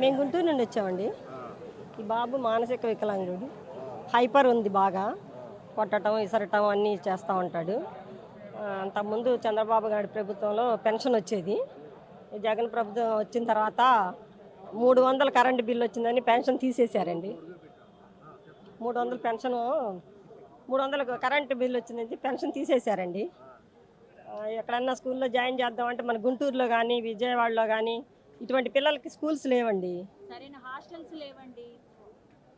మేము గుంటూరు నుండి వచ్చామండి. ఈ బాబు మానసిక వికలాంగుడు. హైపర్ ఉంది బాగా. కొట్టడం ఇసరటం అన్నీ చేస్తూ ఉంటాడు. అంతకుముందు చంద్రబాబు గారి ప్రభుత్వంలో పెన్షన్ వచ్చేది. జగన్ ప్రభుత్వం వచ్చిన తర్వాత మూడు వందల కరెంటు బిల్లు వచ్చిందని పెన్షన్ తీసేశారండి. మూడు వందల పెన్షన్ మూడు వందల కరెంటు బిల్లు వచ్చిందని పెన్షన్ తీసేశారండి. ఎక్కడన్నా స్కూల్లో జాయిన్ చేద్దామంటే మన గుంటూరులో కానీ విజయవాడలో కానీ ఇటువంటి పిల్లలకి స్కూల్స్ లేవండి. సరైన హాస్టల్స్ లేవండి.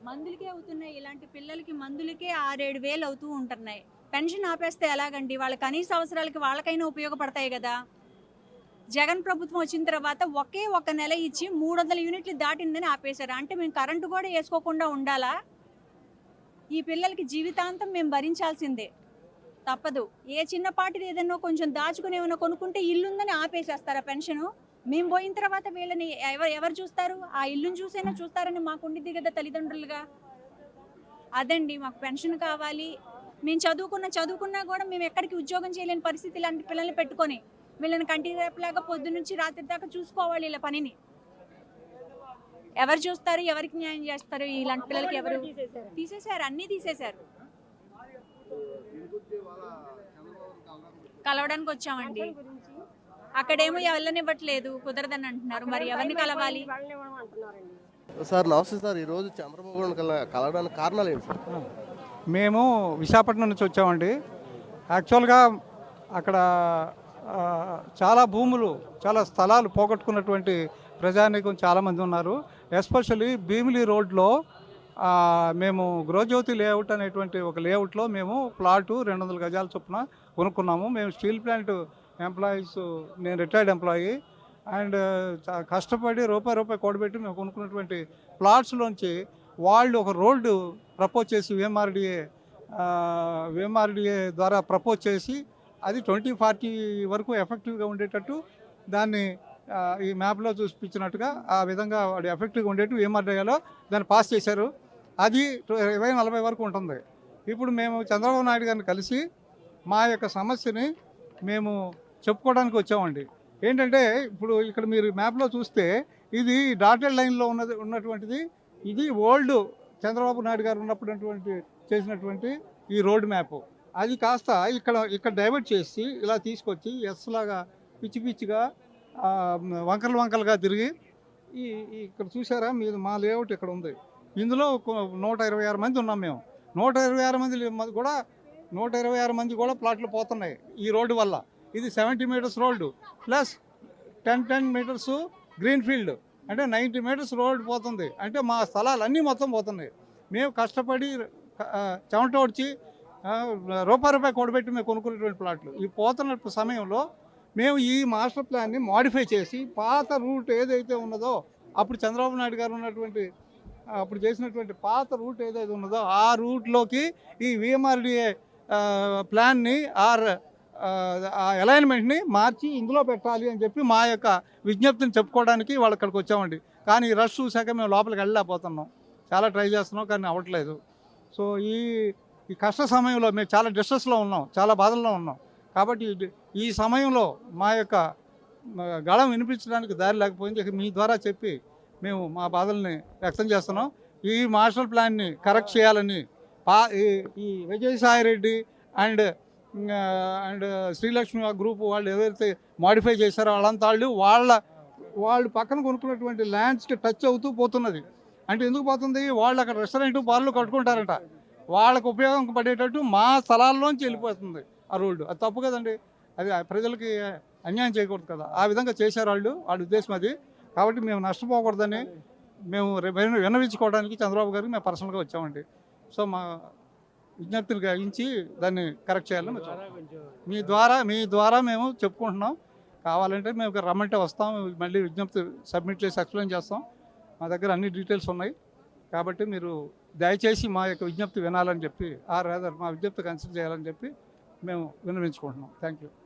మందులకే అవుతున్నాయి. ఇలాంటి పిల్లలకి మందులకే ఆరేడు వేలు అవుతూ ఉంటున్నాయి. పెన్షన్ ఆపేస్తే ఎలాగండి? వాళ్ళ కనీస అవసరాలకి వాళ్ళకైనా ఉపయోగపడతాయి కదా. జగన్ ప్రభుత్వం వచ్చిన తర్వాత ఒకే ఒక నెల ఇచ్చి మూడు వందల యూనిట్లు దాటిందని ఆపేశారు. అంటే మేము కరెంటు కూడా వేసుకోకుండా ఉండాలా? ఈ పిల్లలకి జీవితాంతం మేము భరించాల్సిందే. తప్పదు. ఏ చిన్నపాటిది ఏదన్నా కొంచెం దాచుకుని ఏమైనా కొనుక్కుంటే ఇల్లుందని ఆపేసేస్తారా పెన్షను? మేము పోయిన తర్వాత వీళ్ళని ఎవరు ఎవరు చూస్తారు? ఆ ఇల్లుని చూసైనా చూస్తారని మాకు ఉండిద్ది కదా తల్లిదండ్రులుగా. అదండి మాకు పెన్షన్ కావాలి. మేము చదువుకున్న చదువుకున్నా కూడా మేము ఎక్కడికి ఉద్యోగం చేయలేని పరిస్థితి ఇలాంటి పిల్లల్ని పెట్టుకొని. వీళ్ళని కంటి రేపులాగా పొద్దు నుంచి రాత్రి దాకా చూసుకోవాలి ఇలా పనిని. ఎవరు చూస్తారు ఎవరికి న్యాయం చేస్తారు? ఇలాంటి పిల్లలకి ఎవరు? తీసేశారు అన్నీ తీసేశారు. కలవడానికి వచ్చామండి. అక్కడేమో వెళ్ళనివ్వట్లేదు కుదరదని అంటున్నారు. మరి ఎవరిని కలవాలి? సార్ నమస్తే సార్ ఈరోజు చంద్రబాబు కలవడానికి కారణాలు ఏంటి సార్? మేము విశాఖపట్నం నుంచి వచ్చామండి. యాక్చువల్గా అక్కడ చాలా భూములు చాలా స్థలాలు పోగొట్టుకున్నటువంటి ప్రజానీకం చాలామంది ఉన్నారు. ఎస్పెషల్లీ భీమిలి రోడ్లో ఆ, మేము గృహజ్యోతి లేఅవుట్ అనేటువంటి ఒక లేఅవుట్లో మేము ప్లాటు రెండు వందల గజాల చొప్పున కొనుక్కున్నాము. మేము స్టీల్ ప్లాంట్ ఎంప్లాయీస్ నేను రిటైర్డ్ ఎంప్లాయీ అండ్ కష్టపడి రూపాయి రూపాయి కూడబెట్టి మేము కొనుక్కున్నటువంటి ప్లాట్స్లోంచి వాళ్ళు ఒక రోడ్డు ప్రపోజ్ చేసి విఎంఆర్డిఏ విఎంఆర్డిఏ ద్వారా ప్రపోజ్ చేసి అది ట్వంటీ ఫార్టీ వరకు ఎఫెక్టివ్గా ఉండేటట్టు దాన్ని ఈ మ్యాప్లో చూపించినట్టుగా ఆ విధంగా వాడు ఎఫెక్టివ్గా ఉండేట్టు విఎంఆర్డిఏలో దాన్ని పాస్ చేశారు. అది ఇరవై నలభై వరకు ఉంటుంది. ఇప్పుడు మేము చంద్రబాబు నాయుడు గారిని కలిసి మా యొక్క సమస్యని మేము చెప్పుకోవడానికి వచ్చామండి. ఏంటంటే ఇప్పుడు ఇక్కడ మీరు మ్యాప్లో చూస్తే ఇది డాటెడ్ లైన్లో ఉన్నది ఉన్నటువంటిది ఇది ఓల్డ్ చంద్రబాబు నాయుడు గారు ఉన్నప్పుడు చేసినటువంటి ఈ రోడ్ మ్యాప్. అది కాస్త ఇక్కడ ఇక్కడ డైవర్ట్ చేసి ఇలా తీసుకొచ్చి ఎస్ లాగా పిచ్చి పిచ్చిగా వంకరలు వంకలుగా తిరిగి ఈ ఇక్కడ చూసారా మీరు మా లేఅవుట్ ఇక్కడ ఉంది. ఇందులో నూట ఇరవై ఆరు మంది ఉన్నాం మేము. నూట ఇరవై ఆరు మంది మంది కూడా నూట ఇరవై ఆరు మంది కూడా ప్లాట్లు పోతున్నాయి ఈ రోడ్డు వల్ల. ఇది seventy metres road. Plus ten ten metres green field. అంటే నైంటీ మీటర్స్ రోడ్డు పోతుంది. అంటే మా స్థలాలు అన్నీ మొత్తం పోతున్నాయి. మేము కష్టపడి చెమట వచ్చి రూపాయి రూపాయి కూడబెట్టి మేము కొనుక్కునేటువంటి ప్లాట్లు. ఈ పోతున్న సమయంలో మేము ఈ మాస్టర్ ప్లాన్ని మాడిఫై చేసి పాత రూట్ ఏదైతే ఉన్నదో అప్పుడు చంద్రబాబు నాయుడు గారు ఉన్నటువంటి అప్పుడు చేసినటువంటి పాత రూట్ ఏదైతే ఉన్నదో ఆ రూట్లోకి ఈ విఎంఆర్డిఏ ప్లాన్ని ఆర్ ఆ అలైన్మెంట్ని మార్చి ఇందులో పెట్టాలి అని చెప్పి మా యొక్క విజ్ఞప్తిని చెప్పుకోవడానికి వాళ్ళు ఇక్కడికి వచ్చామండి. కానీ ఈ రష్ చూశాక మేము లోపలికి వెళ్ళలేకపోతున్నాం. చాలా ట్రై చేస్తున్నాం కానీ అవ్వట్లేదు. సో ఈ ఈ కష్ట సమయంలో మేము చాలా డిస్ట్రెస్లో ఉన్నాం. చాలా బాధల్లో ఉన్నాం. కాబట్టి ఈ సమయంలో మా యొక్క గళం వినిపించడానికి దారి లేకపోయింది. మీ ద్వారా చెప్పి మేము మా బాధల్ని వ్యక్తం చేస్తున్నాం. ఈ మార్షల్ ప్లాన్ని కరెక్ట్ చేయాలని పా ఈ- Vijayasai Reddy and and Srilakshmi group వాళ్ళు ఎవరైతే మాడిఫై చేశారో వాళ్ళంతా వాళ్ళు వాళ్ళ వాళ్ళు పక్కన కొనుక్కున్నటువంటి ల్యాండ్స్కి టచ్ అవుతూ పోతున్నది. అంటే ఎందుకు పోతుంది? వాళ్ళు అక్కడ రెస్టారెంట్ బార్లు కట్టుకుంటారంట. వాళ్ళకు ఉపయోగం పడేటట్టు మా స్థలాల్లోంచి వెళ్ళిపోతుంది ఆ రోడ్డు అది తప్పు కదండి. అది ప్రజలకి అన్యాయం చేయకూడదు కదా. ఆ విధంగా చేశారు వాళ్ళు. వాళ్ళ ఉద్దేశం అది. కాబట్టి మేము నష్టపోకూడదని మేము రే- విన్నవించుకోవడానికి చంద్రబాబు గారికి మేము పర్సనల్గా వచ్చామండి. సో మా విజ్ఞప్తిని గ్రహించి దాన్ని కరెక్ట్ చేయాలని మీ ద్వారా మీ ద్వారా మేము చెప్పుకుంటున్నాం. కావాలంటే మేము రమ్మంటే వస్తాం. మళ్ళీ విజ్ఞప్తి సబ్మిట్ చేసి ఎక్స్ప్లెయిన్ చేస్తాం. మా దగ్గర అన్ని డీటెయిల్స్ ఉన్నాయి. కాబట్టి మీరు దయచేసి మా యొక్క విజ్ఞప్తి వినాలని చెప్పి ఆ రాదర్ మా విజ్ఞప్తి కన్సిడర్ చేయాలని చెప్పి మేము విన్నవించుకుంటున్నాం. Thank you